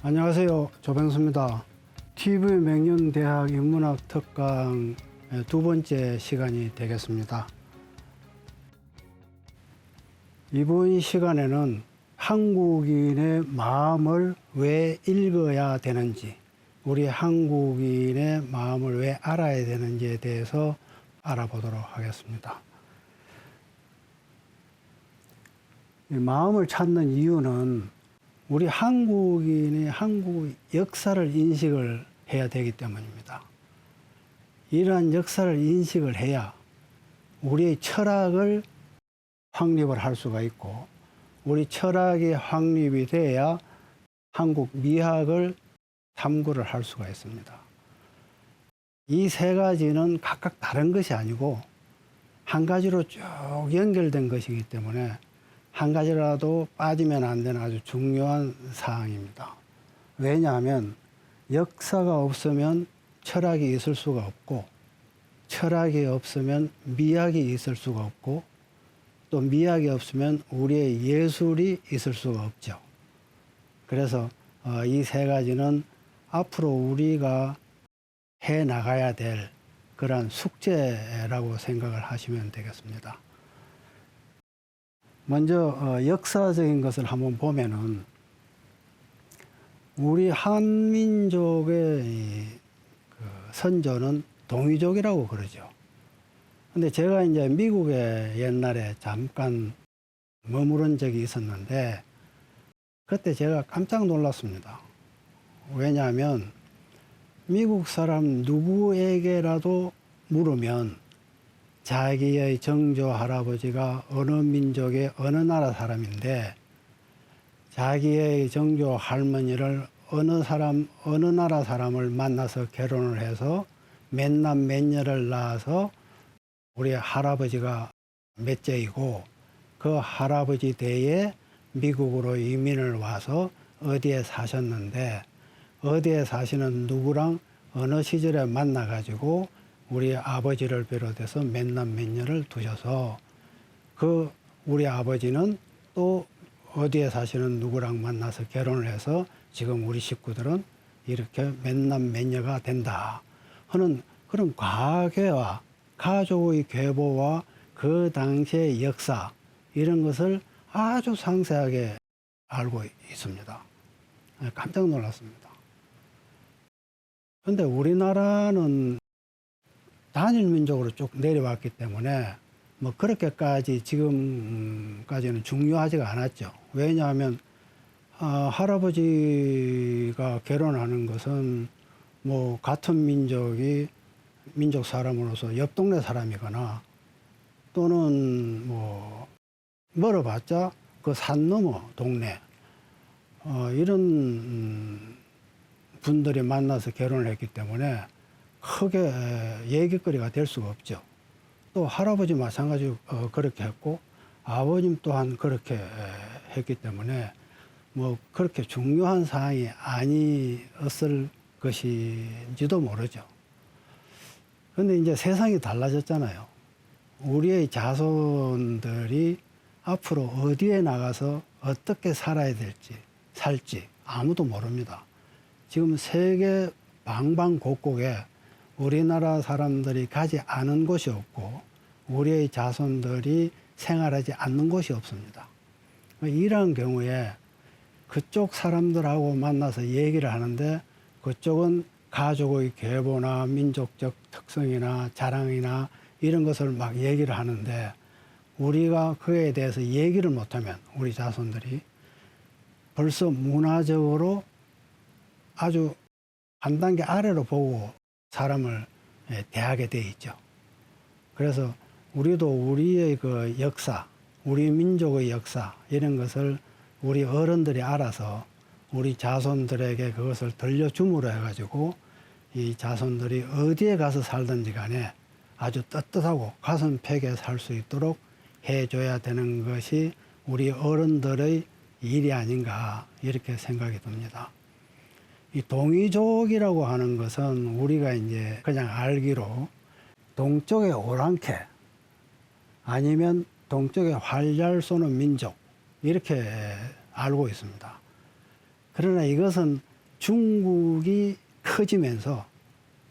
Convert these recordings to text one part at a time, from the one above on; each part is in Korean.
안녕하세요. 조병수입니다. TV 맹륜대학 인문학 특강 두 번째 시간이 되겠습니다. 이번 시간에는 한국인의 마음을 왜 읽어야 되는지, 우리 한국인의 마음을 왜 알아야 되는지에 대해서 알아보도록 하겠습니다. 이 마음을 찾는 이유는 우리 한국인이 한국 역사를 인식을 해야 되기 때문입니다. 이러한 역사를 인식을 해야 우리의 철학을 확립을 할 수가 있고 우리 철학이 확립이 돼야 한국 미학을 탐구를 할 수가 있습니다. 이 세 가지는 각각 다른 것이 아니고 한 가지로 쭉 연결된 것이기 때문에 한 가지라도 빠지면 안 되는 아주 중요한 사항입니다. 왜냐하면 역사가 없으면 철학이 있을 수가 없고 철학이 없으면 미학이 있을 수가 없고 또 미학이 없으면 우리의 예술이 있을 수가 없죠. 그래서 어, 이세 가지는 앞으로 우리가 해 나가야 될 그러한 숙제라고 생각을 하시면 되겠습니다. 먼저 어, 역사적인 것을 한번 보면은 우리 한민족의 이, 그 선조는 동이족이라고 그러죠. 근데 제가 이제 미국에 옛날에 잠깐 머무른 적이 있었는데 그때 제가 깜짝 놀랐습니다. 왜냐하면 미국 사람 누구에게라도 물으면 자기의 정조 할아버지가 어느 민족의 어느 나라 사람인데 자기의 정조 할머니를 어느 사람 어느 나라 사람을 만나서 결혼을 해서 몇남 몇녀를 낳아서 우리 할아버지가 몇째이고 그 할아버지 대에 미국으로 이민을 와서 어디에 사셨는데 어디에 사시는 누구랑 어느 시절에 만나 가지고 우리 아버지를 비롯해서 몇남 몇녀를 두셔서 그 우리 아버지는 또 어디에 사시는 누구랑 만나서 결혼을 해서 지금 우리 식구들은 이렇게 몇남 몇녀가 된다 하는 그런 과거와 가족의 계보와 그 당시의 역사 이런 것을 아주 상세하게 알고 있습니다. 깜짝 놀랐습니다. 그런데 우리나라는 단일 민족으로 쭉 내려왔기 때문에 뭐 그렇게까지 지금까지는 중요하지가 않았죠. 왜냐하면 아, 할아버지가 결혼하는 것은 뭐 같은 민족이 민족 사람으로서 옆 동네 사람이거나 또는 뭐 멀어봤자 그산 너머 동네 어, 이런 음, 분들이 만나서 결혼을 했기 때문에 크게 얘기거리가 될 수가 없죠. 또 할아버지 마찬가지로 어, 그렇게 했고 아버님 또한 그렇게 했기 때문에 뭐 그렇게 중요한 사항이 아니었을 것인지도 모르죠. 근데 이제 세상이 달라졌잖아요. 우리의 자손들이 앞으로 어디에 나가서 어떻게 살아야 될지, 살지 아무도 모릅니다. 지금 세계 방방곡곡에 우리나라 사람들이 가지 않은 곳이 없고 우리의 자손들이 생활하지 않는 곳이 없습니다. 이러한 경우에 그쪽 사람들하고 만나서 얘기를 하는데 그쪽은 가족의 계보나 민족적 특성이나 자랑이나 이런 것을 막 얘기를 하는데 우리가 그에 대해서 얘기를 못하면 우리 자손들이 벌써 문화적으로 아주 한 단계 아래로 보고 사람을 예, 대하게 돼 있죠. 그래서 우리도 우리의 그 역사, 우리 민족의 역사 이런 것을 우리 어른들이 알아서 우리 자손들에게 그것을 들려줌으로 해가지고 이 자손들이 어디에 가서 살든지 간에 아주 떳떳하고 가슴 펴게 살수 있도록 해줘야 되는 것이 우리 어른들의 일이 아닌가 이렇게 생각이 듭니다. 이 동이족이라고 하는 것은 우리가 이제 그냥 알기로 동쪽의 오랑캐 아니면 동쪽의 활잘 쏘는 민족 이렇게 알고 있습니다. 그러나 이것은 중국이 커지면서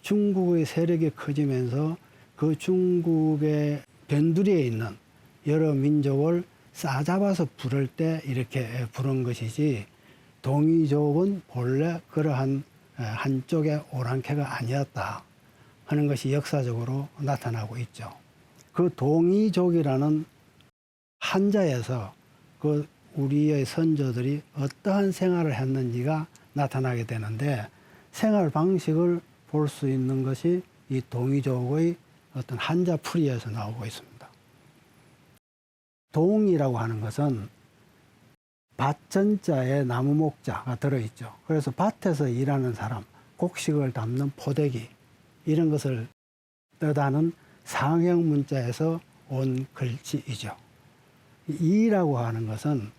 중국의 세력이 커지면서 그 중국의 변두리에 있는 여러 민족을 싸잡아서 부를 때 이렇게 부른 것이지 동이족은 본래 그러한 한쪽의 오랑캐가 아니었다 하는 것이 역사적으로 나타나고 있죠. 그 동이족이라는 한자에서 그 우리의 선조들이 어떠한 생활을 했는지가 나타나게 되는데 생활 방식을 볼 수 있는 것이 이 동이족의 어떤 한자 풀이에서 나오고 있습니다. 동이라고 하는 것은 밭전자에 나무 목자가 들어있죠. 그래서 밭에서 일하는 사람, 곡식을 담는 포대기 이런 것을 뜻하는 상형 문자에서 온 글씨이죠. 이라고 하는 것은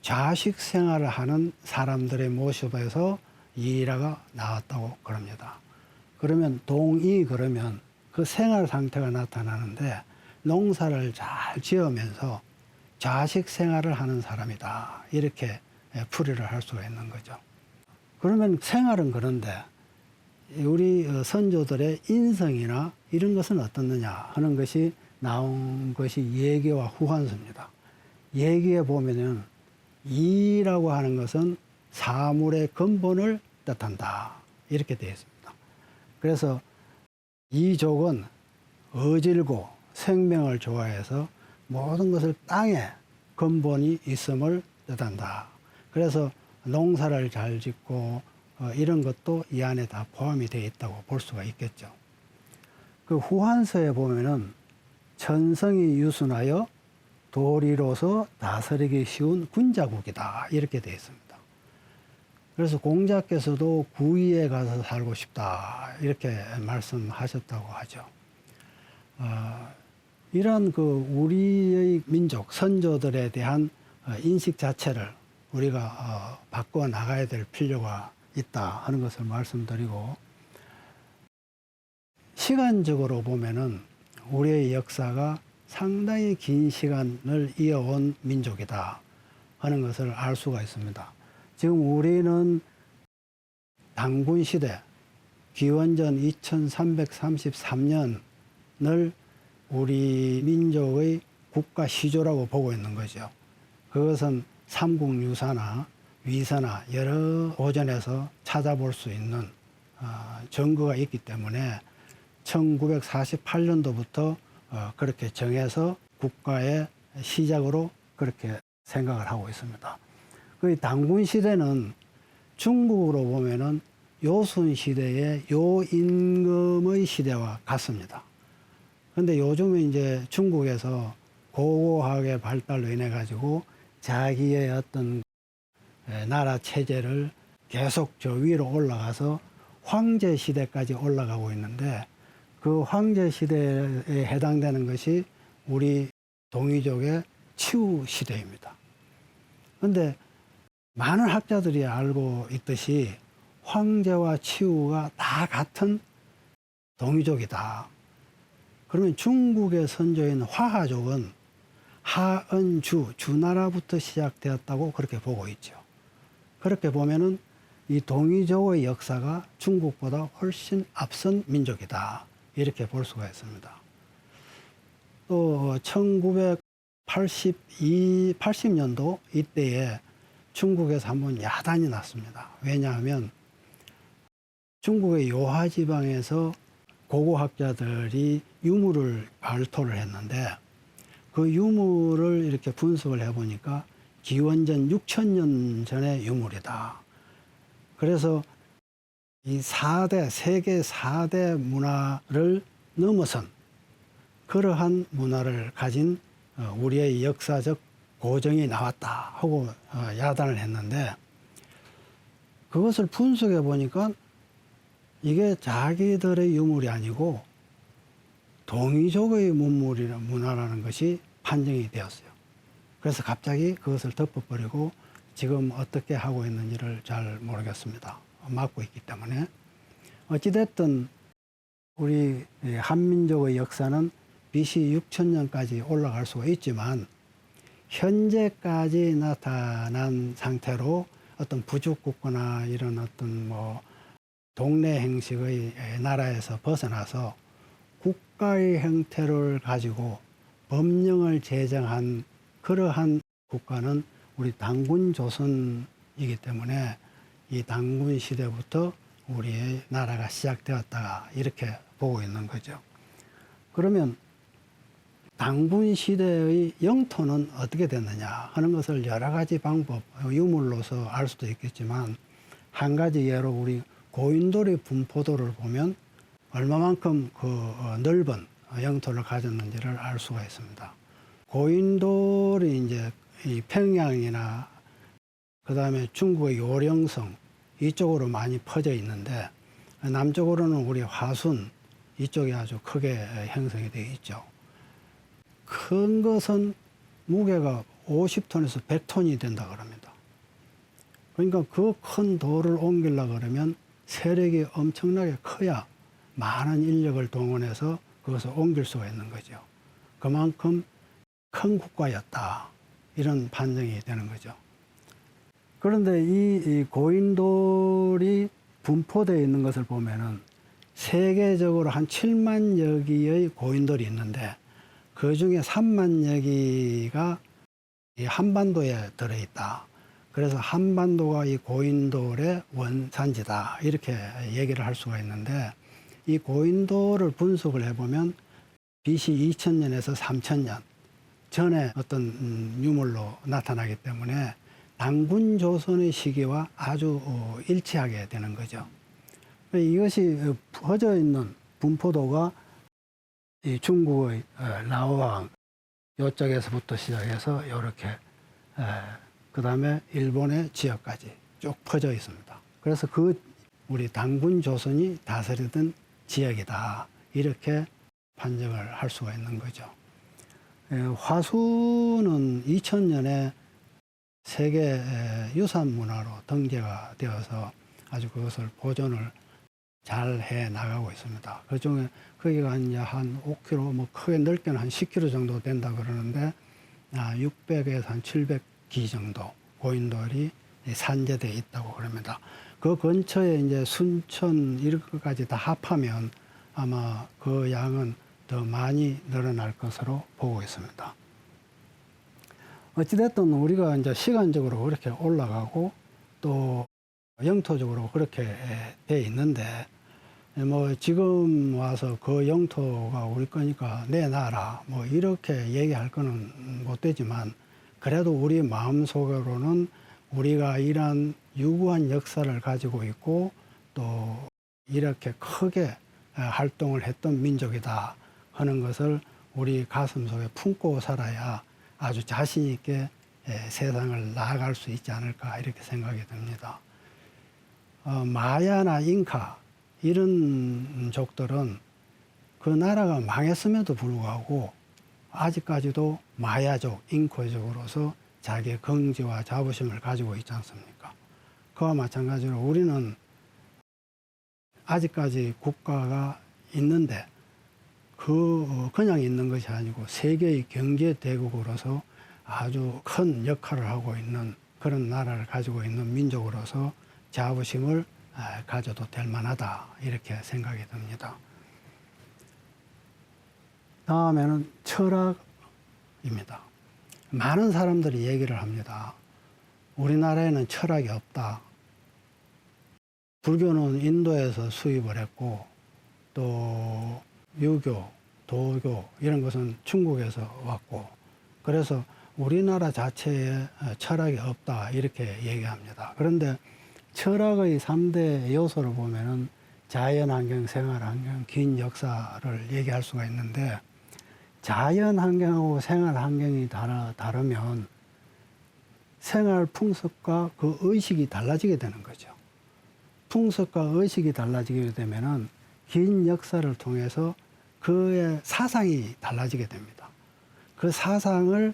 좌식 생활을 하는 사람들의 모습에서 이라가 나왔다고 그럽니다. 그러면 동이 그러면 그 생활 상태가 나타나는데 농사를 잘 지으면서 좌식 생활을 하는 사람이다. 이렇게 풀이를 할 수가 있는 거죠. 그러면 생활은 그런데 우리 어, 선조들의 인성이나 이런 것은 어떻느냐 하는 것이 나온 것이 예기와 후한서입니다. 예기에 보면은 이라고 하는 것은 사물의 근본을 뜻한다. 이렇게 되어 있습니다. 그래서 이족은 어질고 생명을 좋아해서 모든 것을 땅에 근본이 있음을 뜻한다. 그래서 농사를 잘 짓고 어, 이런 것도 이 안에 다 포함이 되어 있다고 볼 수가 있겠죠. 그 후한서에 보면은 천성이 유순하여 도리로서 다스리기 쉬운 군자국이다. 이렇게 되어 있습니다. 그래서 공자께서도 구이에 가서 살고 싶다. 이렇게 말씀하셨다고 하죠. 어, 이런 그 우리의 민족, 선조들에 대한 어, 인식 자체를 우리가 어, 바꿔 나가야 될 필요가 있다 하는 것을 말씀드리고 시간적으로 보면은 우리의 역사가 상당히 긴 시간을 이어온 민족이다 하는 것을 알 수가 있습니다. 지금 우리는 당군 시대 기원전 2333년을 우리 민족의 국가 시조라고 보고 있는 거죠. 그것은 삼국유사나 위사나 여러 고전에서 찾아볼 수 있는 어, 증거가 있기 때문에 1948년도부터 어, 그렇게 정해서 국가의 시작으로 그렇게 생각을 하고 있습니다. 그 당군 시대는 중국으로 보면은 요순 시대의 요임금의 시대와 같습니다. 근데 요즘에 이제 중국에서 고고학의 발달로 인해 가지고 자기의 어떤 에, 나라 체제를 계속 저 위로 올라가서 황제 시대까지 올라가고 있는데 그 황제 시대에 해당되는 것이 우리 동이족의 치우 시대입니다. 근데 많은 학자들이 알고 있듯이 황제와 치우가 다 같은 동이족이다. 그러면 중국의 선조인 화하족은 하은주, 주나라부터 시작되었다고 그렇게 보고 있죠. 그렇게 보면은 이 동이족의 역사가 중국보다 훨씬 앞선 민족이다. 이렇게 볼 수가 있습니다. 또 1982, 80년도 이때에 중국에서 한번 야단이 났습니다. 왜냐하면 중국의 요하 지방에서 고고학자들이 유물을 발토를 했는데 그 유물을 이렇게 분석을 해보니까 기원전 6천년 전의 유물이다. 그래서 이 4대, 세계 4대 문화를 넘어선 그러한 문화를 가진 어, 우리의 역사적 고정이 나왔다 하고 어, 야단을 했는데 그것을 분석해 보니까 이게 자기들의 유물이 아니고 동이족의 문물이나 문화라는 것이 판정이 되었어요. 그래서 갑자기 그것을 덮어버리고 지금 어떻게 하고 있는지를 잘 모르겠습니다. 막고 있기 때문에. 어찌됐든 우리 한민족의 역사는 BC 6000년까지 올라갈 수가 있지만 현재까지 나타난 상태로 어떤 부족국거나 이런 어떤 뭐 동네 행식의 나라에서 벗어나서 국가의 형태를 가지고 법령을 제정한 그러한 국가는 우리 당군 조선이기 때문에 이 당군 시대부터 우리의 나라가 시작되었다 이렇게 보고 있는 거죠. 그러면 당군 시대의 영토는 어떻게 됐느냐 하는 것을 여러 가지 방법, 유물로서 알 수도 있겠지만 한 가지 예로 우리 고인돌의 분포도를 보면 얼마만큼 그 어, 넓은 영토를 가졌는지를 알 수가 있습니다. 고인돌이 이제 이 평양이나 그 다음에 중국의 요령성 이쪽으로 많이 퍼져 있는데 남쪽으로는 우리 화순 이쪽이 아주 크게 형성이 되어 있죠. 큰 것은 무게가 50톤에서 100톤이 된다 그럽니다. 그러니까 그 큰 돌을 옮기려 그러면 세력이 엄청나게 커야 많은 인력을 동원해서 그것을 옮길 수가 있는 거죠. 그만큼 큰 국가였다. 이런 판정이 되는 거죠. 그런데 이, 이 고인돌이 분포되어 있는 것을 보면은 세계적으로 한 7만여 기의 고인돌이 있는데 그 중에 3만여 기가 이 한반도에 들어있다. 그래서 한반도가 이 고인돌의 원산지다. 이렇게 얘기를 할 수가 있는데 이 고인돌을 분석을 해보면 BC 2000년에서 3000년 전에 어떤 음, 유물로 나타나기 때문에 당군 조선의 시기와 아주 어, 일치하게 되는 거죠. 이것이 퍼져 있는 분포도가 이 중국의 어, 라오왕 요쪽에서부터 시작해서 이렇게 그 다음에 일본의 지역까지 쭉 퍼져 있습니다. 그래서 그 우리 당군 조선이 다스리던 지역이다 이렇게 판정을 할 수가 있는 거죠. 에, 화수는 2000년에 세계 유산 문화로 등재가 되어서 아주 그것을 보존을 잘 해 나가고 있습니다. 그 중에 거기가 이제 한 5km, 뭐 크게 넓게는 한 10km 정도 된다 그러는데 아, 600에서 한 700기 정도 고인돌이 산재되어 있다고 그럽니다. 그 근처에 이제 순천 이런 것까지 다 합하면 아마 그 양은 더 많이 늘어날 것으로 보고 있습니다. 어찌됐든 우리가 이제 시간적으로 그렇게 올라가고 또 영토적으로 그렇게 돼 있는데 뭐 지금 와서 그 영토가 우리 거니까 내놔라 뭐 이렇게 얘기할 거는 못 되지만 그래도 우리 마음속으로는 우리가 이러한 유구한 역사를 가지고 있고 또 이렇게 크게 활동을 했던 민족이다 하는 것을 우리 가슴 속에 품고 살아야 아주 자신 있게 세상을 나아갈 수 있지 않을까 이렇게 생각이 듭니다. 어, 마야나 잉카 이런 족들은 그 나라가 망했음에도 불구하고 아직까지도 마야족, 잉코족으로서 자기의 긍지와 자부심을 가지고 있지 않습니까? 그와 마찬가지로 우리는 아직까지 국가가 있는데 그 어, 그냥 있는 것이 아니고 세계의 경제 대국으로서 아주 큰 역할을 하고 있는 그런 나라를 가지고 있는 민족으로서 자부심을 아, 가져도 될 만하다 이렇게 생각이 듭니다. 다음에는 철학입니다. 많은 사람들이 얘기를 합니다. 우리나라에는 철학이 없다. 불교는 인도에서 수입을 했고 또 유교, 도교 이런 것은 중국에서 왔고 그래서 우리나라 자체에 철학이 없다 이렇게 얘기합니다. 그런데 철학의 3대 요소를 보면은 자연환경, 생활환경, 긴 역사를 얘기할 수가 있는데 자연환경하고 생활환경이 다르, 다르면 생활 풍습과 그 의식이 달라지게 되는 거죠. 풍습과 의식이 달라지게 되면은 긴 역사를 통해서 그의 사상이 달라지게 됩니다. 그 사상을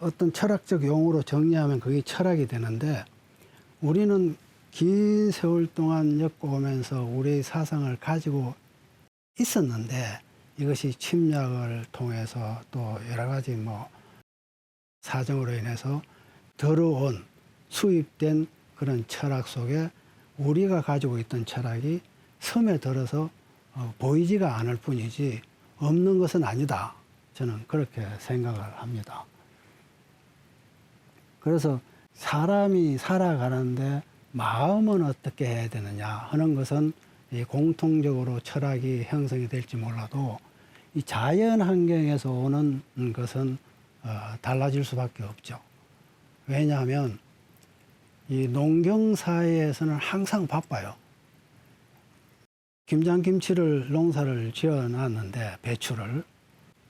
어떤 철학적 용어로 정리하면 그게 철학이 되는데 우리는 긴 세월 동안 엮어오면서 우리의 사상을 가지고 있었는데 이것이 침략을 통해서 또 여러 가지 뭐 사정으로 인해서 들어온 수입된 그 그런 철학 속에 우리가 가지고 있던 철학이 섬에 들어서 어, 보이지가 않을 뿐이지 없는 것은 아니다. 저는 그렇게 생각을 합니다. 그래서 사람이 살아가는데 마음은 어떻게 해야 되느냐 하는 것은 이 공통적으로 철학이 형성이 될지 몰라도 이 자연 환경에서 오는 것은 어, 달라질 수밖에 없죠. 왜냐하면 이 농경 사회에서는 항상 바빠요. 김장김치를 농사를 지어 놨는데 배추를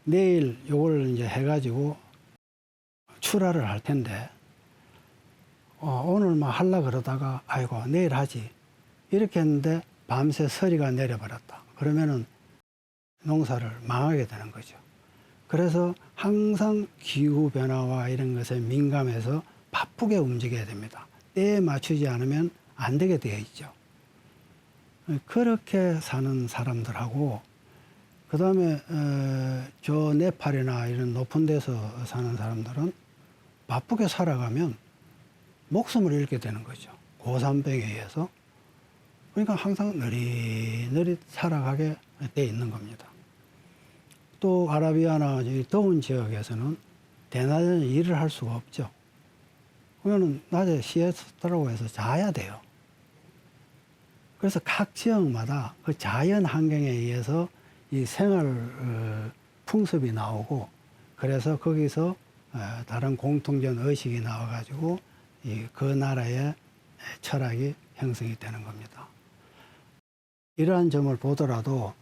내일 요걸 이제 해가지고 출하를 할 텐데 어, 오늘 막 할라 그러다가 아이고 내일 하지 이렇게 했는데 밤새 서리가 내려버렸다. 그러면은 농사를 망하게 되는 거죠. 그래서 항상 기후 변화와 이런 것에 민감해서 바쁘게 움직여야 됩니다. 때에 맞추지 않으면 안 되게 되어 있죠. 그렇게 사는 사람들하고 그 다음에 저 네팔이나 이런 높은 데서 사는 사람들은 바쁘게 살아가면 목숨을 잃게 되는 거죠. 고산병에 의해서. 그러니까 항상 느릿느릿 살아가게 돼 있는 겁니다. 또 아라비아나 이 더운 지역에서는 대낮에 일을 할 수가 없죠. 그러면 낮에 시에스타라고 해서 자야 돼요. 그래서 각 지역마다 그 자연 환경에 의해서 이 생활 어, 풍습이 나오고 그래서 거기서 어, 다른 공통된 의식이 나와가지고 이그 나라의 철학이 형성이 되는 겁니다. 이러한 점을 보더라도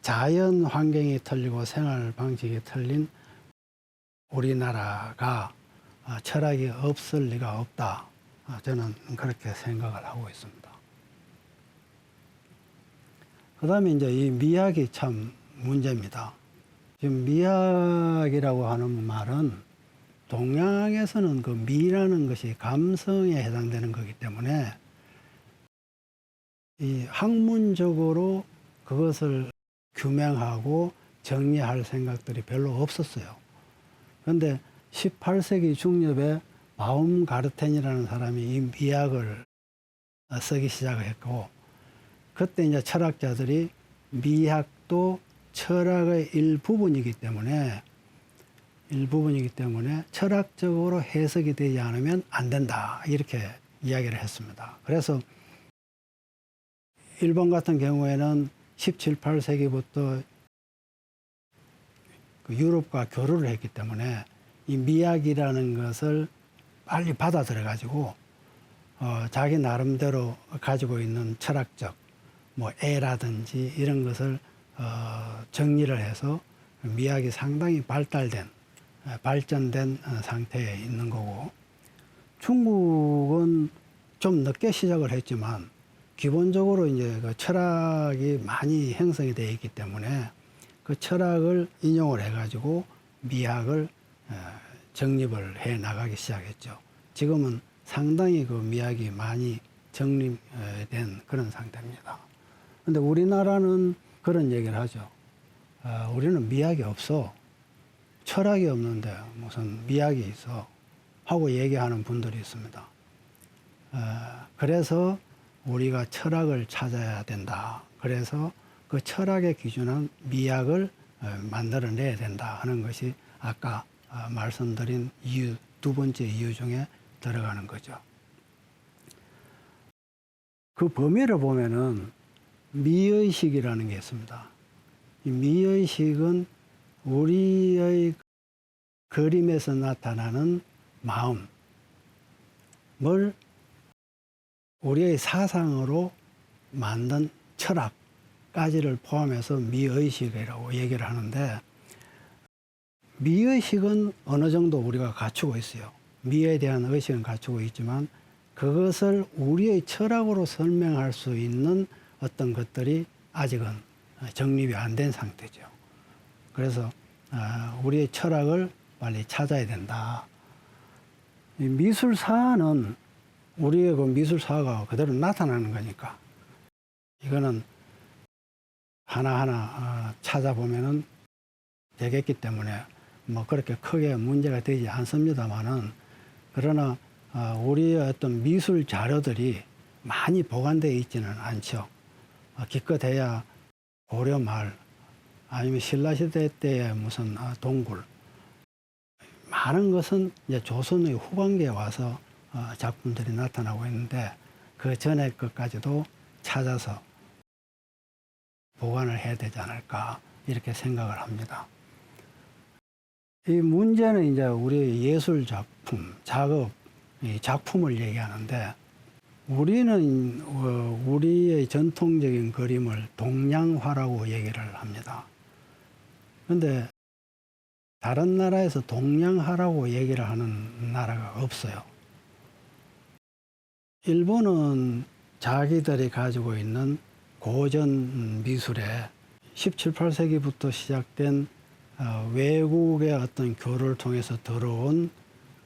자연 환경이 틀리고 생활 방식이 틀린 우리나라가 어, 철학이 없을 리가 없다. 어, 저는 그렇게 생각을 하고 있습니다. 그 다음에 이제 이 미학이 참 문제입니다. 지금 미학이라고 하는 말은 동양에서는 그 미라는 것이 감성에 해당되는 거기 때문에 이 학문적으로 그것을 규명하고 정리할 생각들이 별로 없었어요. 그런데 18세기 중엽에 바움 가르텐이라는 사람이 이 미학을 쓰기 시작을 했고 그때 이제 철학자들이 미학도 철학의 일부분이기 때문에 일부분이기 때문에 철학적으로 해석이 되지 않으면 안 된다. 이렇게 이야기를 했습니다. 그래서 일본 같은 경우에는 17, 18세기부터 그 유럽과 교류를 했기 때문에 이 미학이라는 것을 빨리 받아들여 가지고 어, 자기 나름대로 가지고 있는 철학적 뭐 애라든지 이런 것을 어, 정리를 해서 미학이 상당히 발달된 어, 발전된 어, 상태에 있는 거고 중국은 좀 늦게 시작을 했지만 기본적으로 이제 그 철학이 많이 형성이 되어 있기 때문에 그 철학을 인용을 해가지고 미학을 어, 정립을 해 나가기 시작했죠. 지금은 상당히 그 미학이 많이 정립된 그런 상태입니다. 근데 우리나라는 그런 얘기를 하죠. 아, 우리는 미학이 없어. 철학이 없는데 무슨 미학이 있어. 하고 얘기하는 분들이 있습니다. 아, 그래서 우리가 철학을 찾아야 된다. 그래서 그 철학의 기준은 미학을 어, 만들어내야 된다 하는 것이 아까 어, 말씀드린 이유, 두 번째 이유 중에 들어가는 거죠. 그 범위를 보면은 미의식이라는 게 있습니다. 이 미의식은 우리의 그림에서 나타나는 마음을 우리의 사상으로 만든 철학까지를 포함해서 미의식이라고 얘기를 하는데 미의식은 어느 정도 우리가 갖추고 있어요. 미에 대한 의식은 갖추고 있지만 그것을 우리의 철학으로 설명할 수 있는 어떤 것들이 아직은 정립이 안 된 상태죠. 그래서 아, 우리의 철학을 빨리 찾아야 된다. 이 미술사는 우리의 그 미술사가 그대로 나타나는 거니까 이거는 하나하나 아, 찾아보면은 되겠기 때문에 뭐 그렇게 크게 문제가 되지 않습니다만은 그러나 어, 우리의 어떤 미술 자료들이 많이 보관되어 있지는 않죠. 어, 기껏해야 고려 말 아니면 신라 시대 때의 무슨 어, 동굴 많은 것은 이제 조선의 후반기에 와서 어, 작품들이 나타나고 있는데 그 전에 것까지도 찾아서 보관을 해야 되지 않을까 이렇게 생각을 합니다. 이 문제는 이제 우리 예술 작품, 작업, 이 작품을 얘기하는데 우리는 어, 우리의 전통적인 그림을 동양화라고 얘기를 합니다. 그런데 다른 나라에서 동양화라고 얘기를 하는 나라가 없어요. 일본은 자기들이 가지고 있는 고전 미술에 17, 18세기부터 시작된 어, 외국의 어떤 교류를 통해서 들어온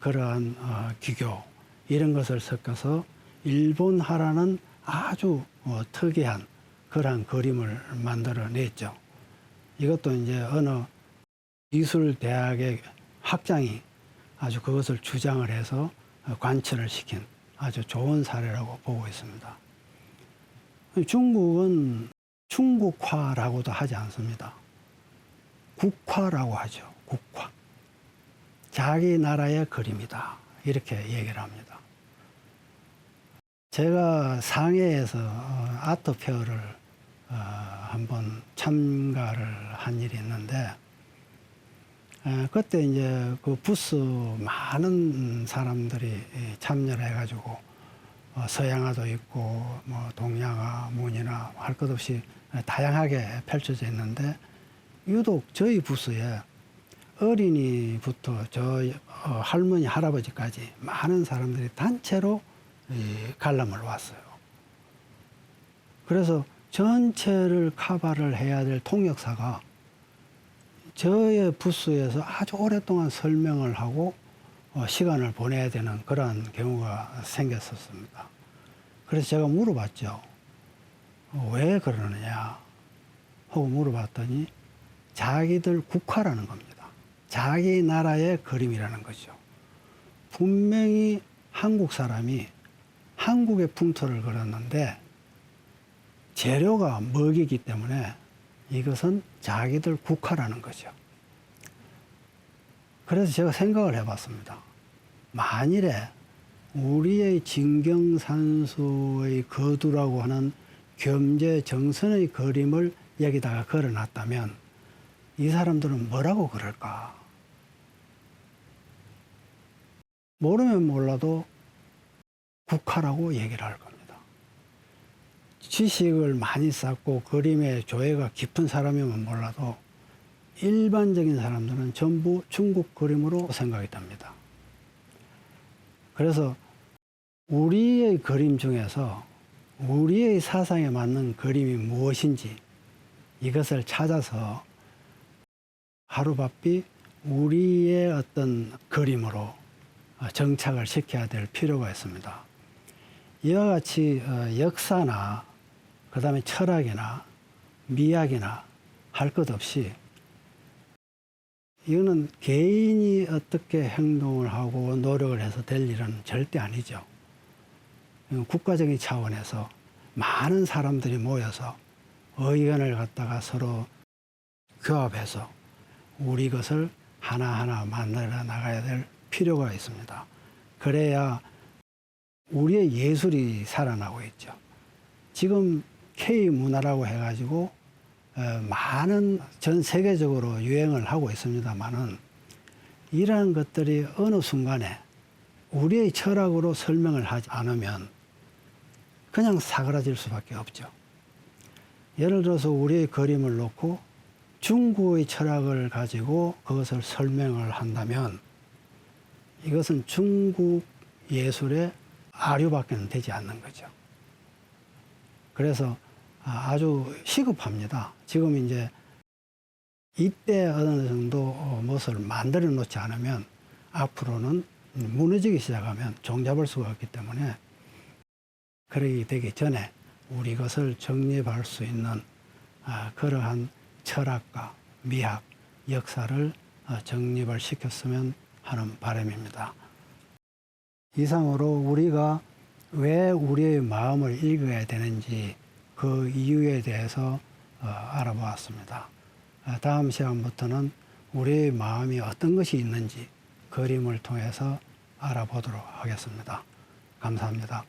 그러한 어, 기교 이런 것을 섞어서 일본화라는 아주 어, 특이한 그러한 그림을 만들어냈죠. 이것도 이제 어느 미술 대학의 학장이 아주 그것을 주장을 해서 어, 관철을 시킨 아주 좋은 사례라고 보고 있습니다. 중국은 중국화라고도 하지 않습니다. 국화라고 하죠. 국화. 자기 나라의 그림이다. 이렇게 얘기를 합니다. 제가 상해에서 어, 아트 페어를 어, 한번 참가를 한 일이 있는데 에, 그때 이제 그 부스 많은 사람들이 참여를 해가지고 어, 서양화도 있고 뭐 동양화, 문이나 할 것 없이 다양하게 펼쳐져 있는데 유독 저희 부스에 어린이부터 저 어, 할머니, 할아버지까지 많은 사람들이 단체로 이 관람을 왔어요. 그래서 전체를 커버를 해야 될 통역사가 저의 부스에서 아주 오랫동안 설명을 하고 어, 시간을 보내야 되는 그러한 경우가 생겼었습니다. 그래서 제가 물어봤죠. 어, 왜 그러느냐 하고 물어봤더니 자기들 국화라는 겁니다. 자기 나라의 그림이라는 거죠. 분명히 한국 사람이 한국의 풍토를 걸었는데 재료가 먹이기 때문에 이것은 자기들 국화라는 거죠. 그래서 제가 생각을 해봤습니다. 만일에 우리의 진경산수의 거두라고 하는 겸재 정선의 그림을 여기다가 걸어놨다면 이 사람들은 뭐라고 그럴까? 모르면 몰라도 국화라고 얘기를 할 겁니다. 지식을 많이 쌓고 그림에 조예가 깊은 사람이면 몰라도 일반적인 사람들은 전부 중국 그림으로 생각이 됩니다. 그래서 우리의 그림 중에서 우리의 사상에 맞는 그림이 무엇인지 이것을 찾아서 하루바삐 우리의 어떤 그림으로 정착을 시켜야 될 필요가 있습니다. 이와 같이 어, 역사나 그 다음에 철학이나 미학이나 할 것 없이 이거는 개인이 어떻게 행동을 하고 노력을 해서 될 일은 절대 아니죠. 이건 국가적인 차원에서 많은 사람들이 모여서 의견을 갖다가 서로 교합해서 우리 것을 하나하나 만들어 나가야 될 필요가 있습니다. 그래야 우리의 예술이 살아나고 있죠. 지금 K 문화라고 해가지고 어, 많은 전 세계적으로 유행을 하고 있습니다만은 이러한 것들이 어느 순간에 우리의 철학으로 설명을 하지 않으면 그냥 사그라질 수밖에 없죠. 예를 들어서 우리의 그림을 놓고 중국의 철학을 가지고 그것을 설명을 한다면 이것은 중국 예술의 아류밖에 되지 않는 거죠. 그래서 아, 아주 시급합니다. 지금 이제 이때 어느 정도 어, 무엇을 만들어 놓지 않으면 앞으로는 무너지기 시작하면 종잡을 수가 없기 때문에 그러기 되기 전에 우리 것을 정립할 수 있는 아, 그러한 철학과 미학, 역사를 어, 정립을 시켰으면 하는 바람입니다. 이상으로 우리가 왜 우리의 마음을 읽어야 되는지 그 이유에 대해서 어, 알아보았습니다. 아, 다음 시간부터는 우리의 마음이 어떤 것이 있는지 그림을 통해서 알아보도록 하겠습니다. 감사합니다.